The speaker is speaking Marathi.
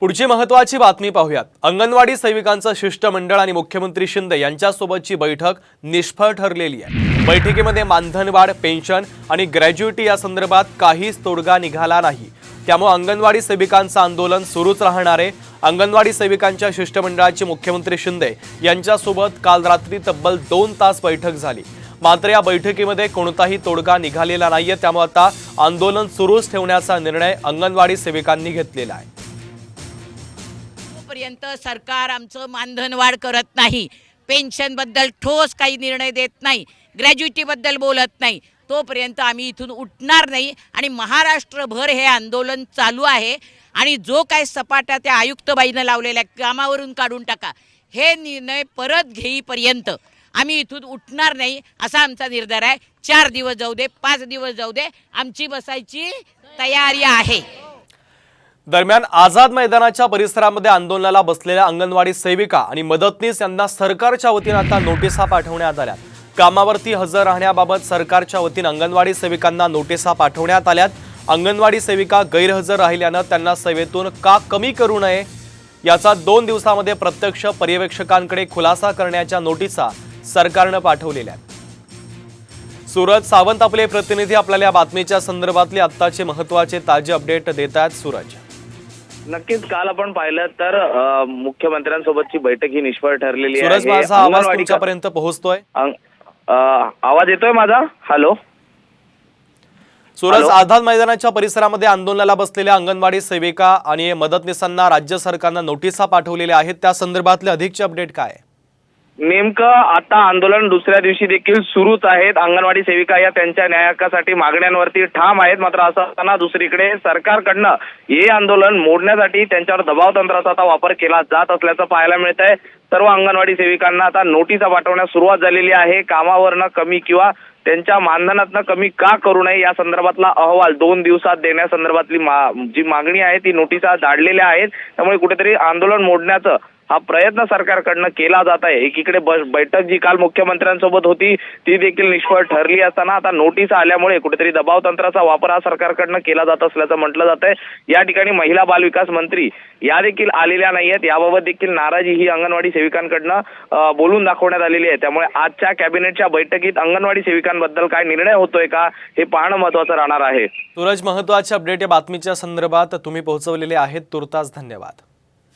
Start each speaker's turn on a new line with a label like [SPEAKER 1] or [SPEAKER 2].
[SPEAKER 1] पुढची महत्वाची बातमी पाहूयात. अंगणवाडी सेविकांचं शिष्टमंडळ आणि मुख्यमंत्री शिंदे यांच्यासोबतची बैठक निष्फळ ठरलेली आहे. बैठकीमध्ये मानधनवाढ पेन्शन आणि ग्रॅज्युएटी या संदर्भात काहीच तोडगा निघाला नाही. त्यामुळे अंगणवाडी सेविकांचं आंदोलन सुरूच राहणार आहे. अंगणवाडी सेविकांच्या शिष्टमंडळाची मुख्यमंत्री शिंदे यांच्यासोबत काल रात्री तब्बल दोन तास बैठक झाली. मात्र या बैठकीमध्ये कोणताही तोडगा निघालेला नाहीये. त्यामुळे आता आंदोलन सुरूच ठेवण्याचा निर्णय अंगणवाडी सेविकांनी घेतलेला आहे.
[SPEAKER 2] जोपर्यंत सरकार आमचं मानधन वाढ करत नाही. पेन्शनबद्दल ठोस काही निर्णय देत नाही. ग्रॅज्युटीबद्दल बोलत नाही. तोपर्यंत आम्ही इथून उठणार नाही आणि महाराष्ट्रभर हे आंदोलन चालू आहे आणि जो काय सपाटा त्या आयुक्तबाईनं लावलेल्या कामावरून काढून टाका. हे निर्णय परत घेईपर्यंत आम्ही इथून उठणार नाही असा आमचा निर्धार आहे. चार दिवस जाऊ दे पाच दिवस जाऊ दे आमची बसायची तयारी आहे.
[SPEAKER 1] दरम्यान आझाद मैदानाच्या परिसरामध्ये आंदोलनाला बसलेल्या अंगणवाडी सेविका आणि मदतनीस यांना सरकारच्या वतीनं आता नोटिसा पाठवण्यात आल्या. कामावरती हजर राहण्याबाबत सरकारच्या वतीनं अंगणवाडी सेविकांना नोटिसा पाठवण्यात आल्यात. अंगणवाडी सेविका गैरहजर राहिल्यानं त्यांना सेवेतून का कमी करू नये याचा दोन दिवसामध्ये प्रत्यक्ष पर्यवेक्षकांकडे खुलासा करण्याच्या नोटिसा सरकारनं पाठवलेल्या आहेत. सूरज सावंत आपले प्रतिनिधी आपल्याला या बातमीच्या संदर्भातले आत्ताचे महत्त्वाचे ताजे अपडेट देत आहेत सूरज
[SPEAKER 3] नक्कीच काल आपण पाहिलं तर अ, मुख्यमंत्र्यांसोबतची बैठक ही निष्फळ ठरलेली
[SPEAKER 1] सूरज
[SPEAKER 3] आहे
[SPEAKER 1] माझा आवाज
[SPEAKER 3] अंगणवाडी
[SPEAKER 1] तुमच्यापर्यंत पोहोचतोय.
[SPEAKER 3] अंग- अ, आवाज येतोय माझा? हॅलो?
[SPEAKER 1] सूरज
[SPEAKER 3] हॅलो?
[SPEAKER 1] आझाद मैदानाच्या परिसरामध्ये आंदोलनाला बसलेल्या अंगणवाडी सेविका आणि मदतनीसांना राज्य सरकारनं नोटिसा पाठवलेल्या आहेत. त्या संदर्भातले अधिकचे अपडेट काय? आहे?
[SPEAKER 3] नेमकं आता आंदोलन दुसऱ्या दिवशी देखील सुरूच आहेत. अंगणवाडी सेविका या त्यांच्या न्यायकासाठी मागण्यांवरती ठाम आहेत. मात्र असं असताना दुसरीकडे सरकारकडनं हे आंदोलन मोडण्यासाठी त्यांच्यावर दबाव तंत्राचा आता वापर केला जात असल्याचं पाहायला मिळत आहे सर्व अंगणवाडी सेविकांना आता नोटिसा पाठवण्यास सुरुवात झालेली आहे. कामावरनं कमी किंवा त्यांच्या मानधनातनं कमी का करू नये या संदर्भातला अहवाल दोन दिवसात देण्यासंदर्भातली मा जी मागणी आहे ती नोटिसा धाडलेल्या आहेत. त्यामुळे कुठेतरी आंदोलन मोडण्याचं हा प्रयत्न सरकारकडनं केला जात आहे. एकीकडे बैठक जी काल मुख्यमंत्र्यांसोबत होती ती देखील निष्फळ ठरली असताना आता नोटीस आल्यामुळे कुठेतरी दबाव तंत्राचा वापर हा सरकारकडनं केला जात असल्याचं म्हटलं जात आहे. या ठिकाणी महिला बालविकास मंत्री या देखील आलेल्या नाही आहेत याबाबत देखील नाराजी ही अंगणवाडी सेविकांकडनं बोलून दाखवण्यात आलेली आहे. त्यामुळे आजच्या कॅबिनेटच्या बैठकीत अंगणवाडी सेविकांबद्दल काय निर्णय होतोय का हे पाहणं महत्वाचं राहणार आहे.
[SPEAKER 1] सूरज महत्त्वाचे अपडेट या बातमीच्या संदर्भात तुम्ही पोहोचवलेले आहेत. तुर्तास धन्यवाद.